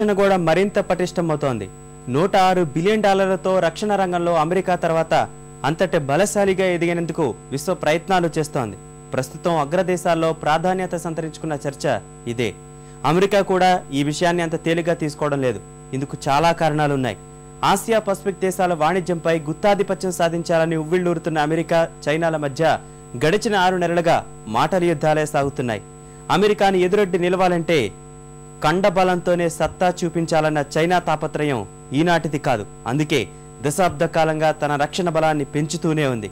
రక్షణ కూడా మరింత పటిష్టమవుతోంది. నూట ఆరు బిలియన్ డాలర్లతో రక్షణ రంగంలో అమెరికా తర్వాత అంతటి బలశాలిగా ఎదిగినందుకు విశ్వ ప్రయత్నాలు చేస్తోంది. ప్రస్తుతం అగ్రదేశాల్లో ప్రాధాన్యత సంతరించుకున్న చర్చ ఇదే. అమెరికా కూడా ఈ విషయాన్ని అంత తేలిగ్గా తీసుకోవడం లేదు. ఇందుకు చాలా కారణాలున్నాయి ఆసియా పసిఫిక్ దేశాల వాణిజ్యంపై గుత్తాధిపత్యం సాధించాలని ఉవ్విళ్ళూరుతున్న అమెరికా చైనాల మధ్య గడిచిన ఆరు నెలలుగా మాటల యుద్ధాలే సాగుతున్నాయి. అమెరికాని ఎదురొడ్డి నిలవాలంటే కండబలంతోనే సత్తా చూపించాలన్న చైనా తాపత్రయం ఈనాటిది కాదు. అందుకే దశాబ్ద కాలంగా తన రక్షణ బలాన్ని పెంచుతూనే ఉంది.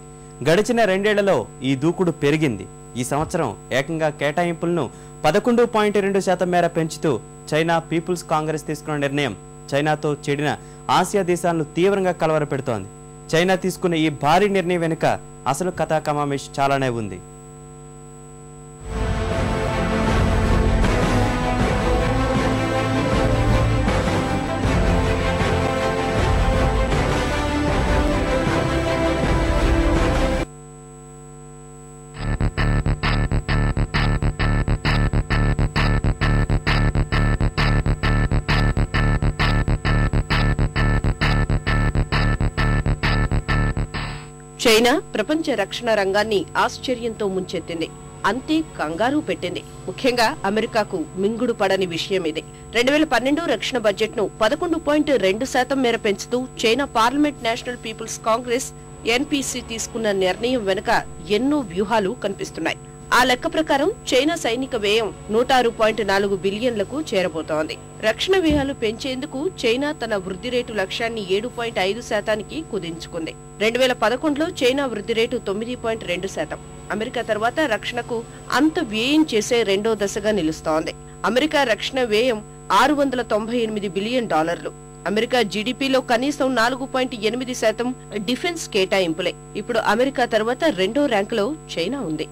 గడిచిన రెండేళ్ళలో ఈ దూకుడు పెరిగింది. ఈ సంవత్సరం ఏకంగా కేటాయింపులను పదకొండు పాయింట్ రెండు శాతం మేర పెంచుతూ చైనా పీపుల్స్ కాంగ్రెస్ తీసుకున్న నిర్ణయం చైనాతో చెడిన ఆసియా దేశాలను తీవ్రంగా కలవరపెడుతోంది. చైనా తీసుకున్న ఈ భారీ నిర్ణయం వెనుక అసలు కథాకమామేష్ చాలానే ఉంది. చైనా ప్రపంచ రక్షణ రంగాన్ని ఆశ్చర్యంతో ముంచెత్తింది. అంతే కంగారు పెట్టింది. ముఖ్యంగా అమెరికాకు మింగుడు పడని విషయం ఇది. రెండు వేల పన్నెండు రక్షణ బడ్జెట్ను పదకొండు పాయింట్ రెండు శాతం మేర పెంచుతూ China parliament national people's congress NPC తీసుకున్న నిర్ణయం వెనుక ఎన్నో వ్యూహాలు కనిపిస్తున్నాయి. ఆ లెక్క ప్రకారం చైనా సైనిక వ్యయం నూట ఆరు పాయింట్ నాలుగు బిలియన్లకు చేరబోతోంది. రక్షణ వ్యయాలు పెంచేందుకు చైనా తన వృద్ధి రేటు లక్ష్యాన్ని ఏడు పాయింట్ ఐదు శాతానికి కుదించుకుంది. రెండు వేల పదకొండులో చైనా వృద్ధి రేటు తొమ్మిది పాయింట్ రెండు శాతం. అమెరికా తర్వాత రక్షణకు అంత వ్యయం చేసే రెండో దశగా నిలుస్తోంది. అమెరికా రక్షణ వ్యయం ఆరు వందల తొంభై ఎనిమిది బిలియన్ డాలర్లు. అమెరికా జీడీపీలో కనీసం నాలుగు పాయింట్ ఎనిమిది శాతం డిఫెన్స్ కేటాయింపులే. ఇప్పుడు అమెరికా తర్వాత రెండో ర్యాంకులో చైనా ఉంది.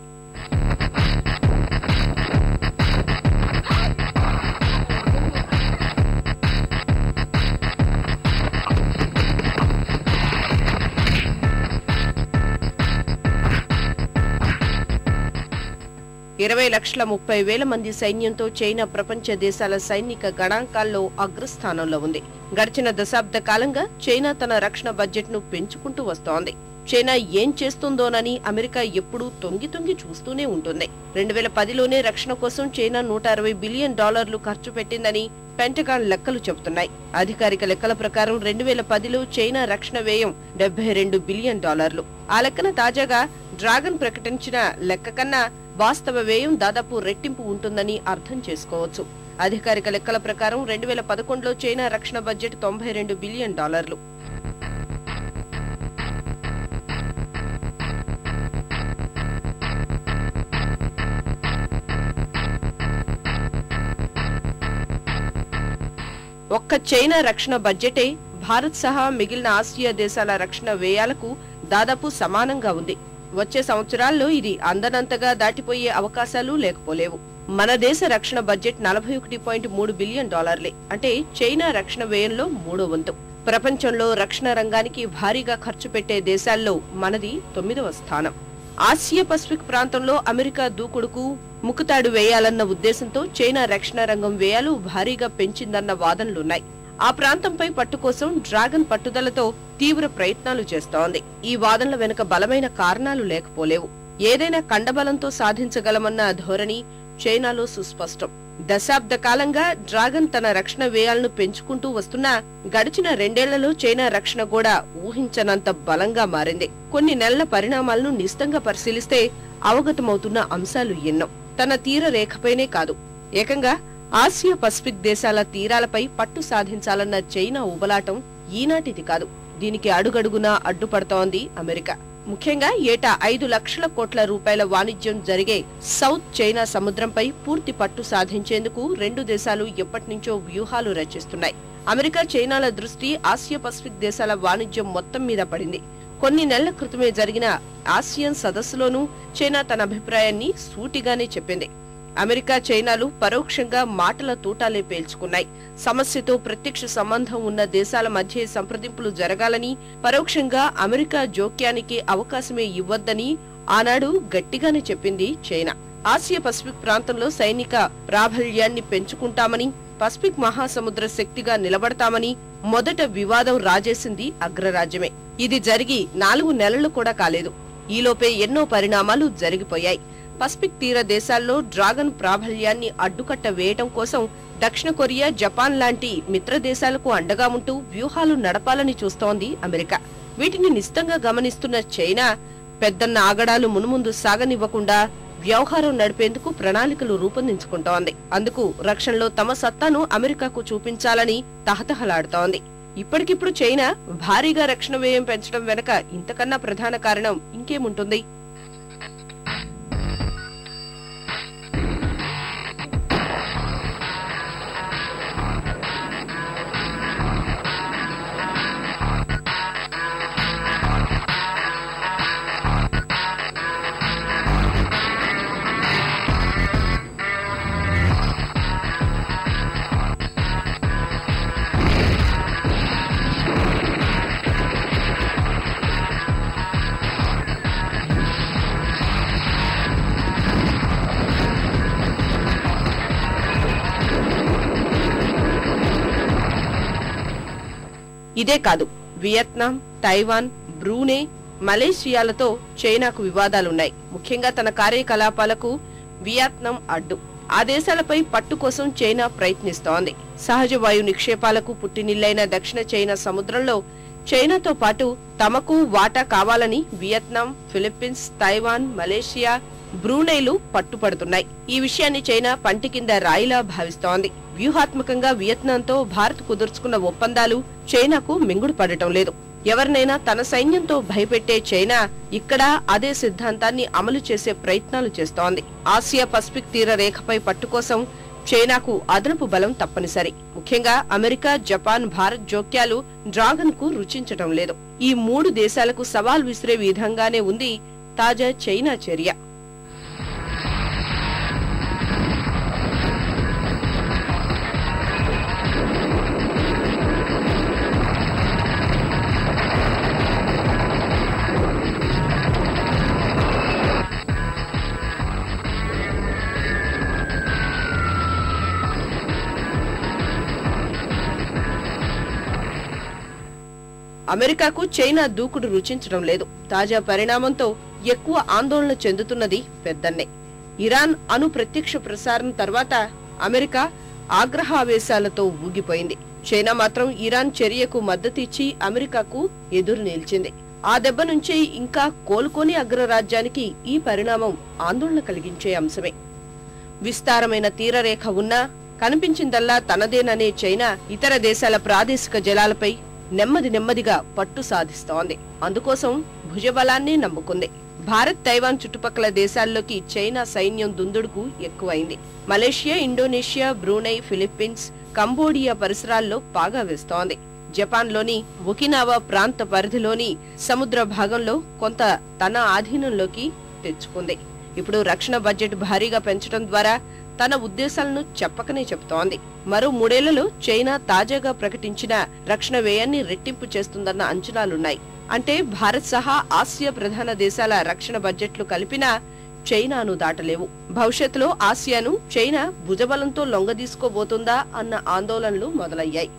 ఇరవై లక్షల ముప్పై వేల మంది సైన్యంతో చైనా ప్రపంచ దేశాల సైనిక గణాంకాల్లో అగ్రస్థానంలో ఉంది. గడిచిన దశాబ్ద కాలంగా చైనా తన రక్షణ బడ్జెట్ను పెంచుకుంటూ వస్తోంది. చైనా ఏం చేస్తుందోనని అమెరికా ఎప్పుడూ తొంగి తొంగి చూస్తూనే ఉంటుంది. రెండు వేల పదిలోనే రక్షణ కోసం చైనా నూట అరవై బిలియన్ డాలర్లు ఖర్చు పెట్టిందని పెంటగాన్ లెక్కలు చెబుతున్నాయి. అధికారిక లెక్కల ప్రకారం రెండు వేల పదిలో చైనా రక్షణ వ్యయం డెబ్బై రెండు బిలియన్ డాలర్లు. ఆ లెక్కన తాజాగా డ్రాగన్ ప్రకటించిన లెక్క కన్నా వాస్తవ వ్యయం దాదాపు రెట్టింపు ఉంటుందని అర్థం చేసుకోవచ్చు. అధికారిక లెక్కల ప్రకారం రెండు వేల పదకొండులో చైనా రక్షణ బడ్జెట్ తొంభై రెండు బిలియన్ డాలర్లు. ఒక్క చైనా రక్షణ బడ్జెటే భారత్ సహా మిగిలిన ఆసియా దేశాల రక్షణ వ్యయాలకు దాదాపు సమానంగా ఉంది. వచ్చే సంవత్సరాల్లో ఇది అందనంతగా దాటిపోయే అవకాశాలు లేకపోలేవు. మన దేశ రక్షణ బడ్జెట్ నలభై ఒకటి పాయింట్ మూడు బిలియన్ డాలర్లే. అంటే చైనా రక్షణ వ్యయంలో మూడో వంతు. ప్రపంచంలో రక్షణ రంగానికి భారీగా ఖర్చు పెట్టే దేశాల్లో మనది తొమ్మిదవ స్థానం. ఆసియా పసిఫిక్ ప్రాంతంలో అమెరికా దూకుడుకు ముకుతాడు వేయాలన్న ఉద్దేశంతో చైనా రక్షణ రంగం వ్యయాలు భారీగా పెంచిందన్న వాదనలున్నాయి. ఆ ప్రాంతంపై పట్టు కోసం డ్రాగన్ పట్టుదలతో తీవ్ర ప్రయత్నాలు చేస్తోంది. ఈ వాదనల వెనుక బలమైన కారణాలు లేకపోలేవు. ఏదైనా కండబలంతో సాధించగలమన్న ధోరణి చైనాలో సుస్పష్టం. దశాబ్ద కాలంగా డ్రాగన్ తన రక్షణ వ్యయాలను పెంచుకుంటూ వస్తున్నా గడిచిన రెండేళ్ళలో చైనా రక్షణ కూడా ఊహించనంత బలంగా మారింది. కొన్ని నెలల పరిణామాలను నిశితంగా పరిశీలిస్తే అవగతమవుతున్న అంశాలు ఎన్నో. తన తీర రేఖపైనే కాదు. ఏకంగా ఆసియా పసిఫిక్ దేశాల తీరాలపై పట్టు సాధించాలన్న చైనా ఉబలాటం ఈనాటిది కాదు. దీనికి అడుగడుగునా అడ్డుపడుతోంది అమెరికా. ముఖ్యంగా ఏటా ఐదు లక్షల కోట్ల రూపాయల వాణిజ్యం జరిగే సౌత్ చైనా సముద్రంపై పూర్తి పట్టు సాధించేందుకు రెండు దేశాలు ఎప్పటినుంచో వ్యూహాలు రచిస్తున్నాయి. అమెరికా చైనాల దృష్టి ఆసియా పసిఫిక్ దేశాల వాణిజ్యం మొత్తం మీద పడింది. కొన్ని నెలల క్రితమే జరిగిన ఆసియన్ సదస్సులోనూ చైనా తన అభిప్రాయాన్ని సూటిగానే చెప్పింది. అమెరికా చైనాలు పరోక్షంగా మాటల తూటాలే పేల్చుకున్నాయి. సమస్యతో ప్రత్యక్ష సంబంధం ఉన్న దేశాల మధ్య సంప్రదింపులు జరగాలని పరోక్షంగా అమెరికా జోక్యానికి అవకాశమే ఇవ్వద్దని ఆనాడు గట్టిగానే చెప్పింది చైనా. ఆసియా పసిఫిక్ ప్రాంతంలో సైనిక ప్రాబల్యాన్ని పెంచుకుంటామని పసిఫిక్ మహాసముద్ర శక్తిగా నిలబడతామని మొదట వివాదం రాజేసింది అగ్రరాజ్యమే. ఇది జరిగి నాలుగు నెలలు కూడా కాలేదు. ఈలోపే ఎన్నో పరిణామాలు జరిగిపోయాయి. పసిఫిక్ తీర దేశాల్లో డ్రాగన్ ప్రాబల్యాన్ని అడ్డుకట్ట వేయటం కోసం దక్షిణ కొరియా జపాన్ లాంటి మిత్ర దేశాలకు అండగా ఉంటూ వ్యూహాలు నడపాలని చూస్తోంది అమెరికా. వీటిని నిశ్చితంగా గమనిస్తున్న చైనా పెద్దన్న ఆగడాలు మునుముందు సాగనివ్వకుండా వ్యవహారం నడిపేందుకు ప్రణాళికలు రూపొందించుకుంటోంది. అందుకు రక్షణలో తమ సత్తాను అమెరికాకు చూపించాలని తహతహలాడుతోంది. ఇప్పటికిప్పుడు చైనా భారీగా రక్షణ వ్యయం పెంచడం వెనక ఇంతకన్నా ప్రధాన కారణం ఇంకేముంటుంది? ఇదే కాదు వియత్నాం తైవాన్ బ్రూనే మలేషియాలతో చైనాకు వివాదాలున్నాయి. ముఖ్యంగా తన కార్యకలాపాలకు వియత్నాం అడ్డు. ఆ దేశాలపై పట్టు కోసం చైనా ప్రయత్నిస్తోంది. సహజ వాయు నిక్షేపాలకు పుట్టినిల్లైన దక్షిణ చైనా సముద్రంలో చైనాతో పాటు తమకు వాటా కావాలని వియత్నాం ఫిలిప్పీన్స్ తైవాన్ మలేషియా బ్రూనైలు పట్టుపడుతున్నాయి. ఈ విషయాన్ని చైనా పంటి కింద రాయిలా భావిస్తోంది. వ్యూహాత్మకంగా వియత్నాంతో భారత్ కుదుర్చుకున్న ఒప్పందాలు చైనాకు మింగుడు పడటం లేదు. ఎవరినైనా తన సైన్యంతో భయపెట్టే చైనా ఇక్కడ అదే సిద్ధాంతాన్ని అమలు చేసే ప్రయత్నాలు చేస్తోంది. ఆసియా పసిఫిక్ తీర రేఖపై పట్టు కోసం చైనాకు అదనపు బలం తప్పనిసరి. ముఖ్యంగా అమెరికా జపాన్ భారత్ జోక్యాలు డ్రాగన్కు రుచించటం లేదు. ఈ మూడు దేశాలకు సవాల్ విసిరే విధంగానే ఉంది తాజా చైనా చర్య. అమెరికాకు చైనా దూకుడు రుచించడం లేదు. తాజా పరిణామంతో ఎక్కువ ఆందోళన చెందుతున్నది పెద్దన్నే. ఇరాన్ అణు ప్రత్యక్ష ప్రసారం తర్వాత అమెరికా ఆగ్రహావేశాలతో ఊగిపోయింది. చైనా మాత్రం ఇరాన్ చర్యకు మద్దతిచ్చి అమెరికాకు ఎదురు నిలిచింది. ఆ దెబ్బ నుంచి ఇంకా కోలుకోని అగ్రరాజ్యానికి ఈ పరిణామం ఆందోళన కలిగించే అంశమే. విస్తారమైన తీరరేఖ ఉన్నా కనిపించిందల్లా తనదేననే చైనా ఇతర దేశాల ప్రాదేశిక జలాలపై నెమ్మది నెమ్మదిగా పట్టు సాధిస్తోంది. అందుకోసం భుజబలాన్ని నమ్ముకుంది. భారత్ తైవాన్ చుట్టుపక్కల దేశాల్లోకి చైనా సైన్యం దుందుడుకు ఎక్కువైంది. Malaysia Indonesia Brunei Philippines Cambodia పరిసరాల్లో పాగా వేస్తోంది. జపాన్లోని ఒకినావా ప్రాంత పరిధిలోని సముద్ర భాగంలో కొంత తన ఆధీనంలోకి తెచ్చుకుంది. ఇప్పుడు రక్షణ బడ్జెట్ భారీగా పెంచడం ద్వారా తన ఉద్దేశాలను చెప్పకనే చెబుతోంది. మరో మూడేళ్ళలో చైనా తాజాగా ప్రకటించిన రక్షణ వ్యయాన్ని రెట్టింపు చేస్తుందన్న అంచనాలున్నాయి. అంటే భారత్ సహా ఆసియా ప్రధాన దేశాల రక్షణ బడ్జెట్లు కలిపినా చైనాను దాటలేవు. భవిష్యత్తులో ఆసియాను చైనా భుజబలంతో లొంగదీసుకోబోతుందా అన్న ఆందోళనలు మొదలయ్యాయి.